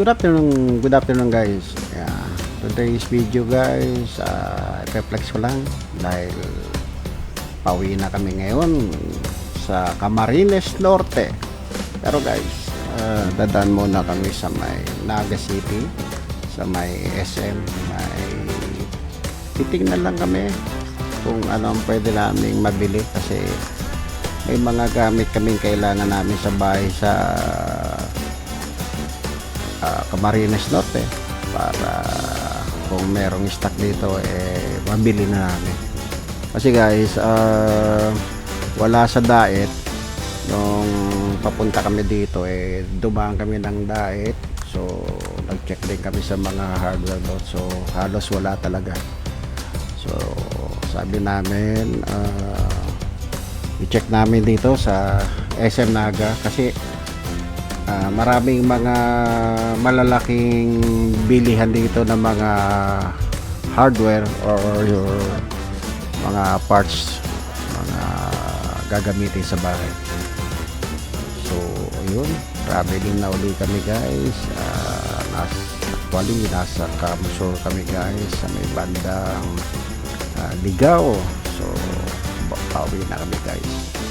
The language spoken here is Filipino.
good afternoon, good afternoon guys. Yeah, today's video guys, uh, reflex ko lang dahil pauwi na kami ngayon sa Camarines Norte. Pero guys, uh, dadaan muna kami sa may Naga City, sa may SM, may titignan lang kami kung ano ang pwede naming mabili kasi may mga gamit kaming kailangan namin sa bahay sa ah, Camarines Norte para kung merong stock dito eh mabili na namin. Kasi guys ah, wala sa diet nung papunta kami dito eh dumaan kami ng diet so nag check din kami sa mga hardware doon. So halos wala talaga. So sabi namin ah, i-check namin dito sa SM Naga. Kasi ah, maraming mga malalaking bilihan dito ng mga hardware or your mga parts mga gagamitin sa bahay. So yun traveling na uli kami guys. Uh, nas, actually nasa Kamusor kami guys sa may bandang ah, Ligao. So pauwi na kami guys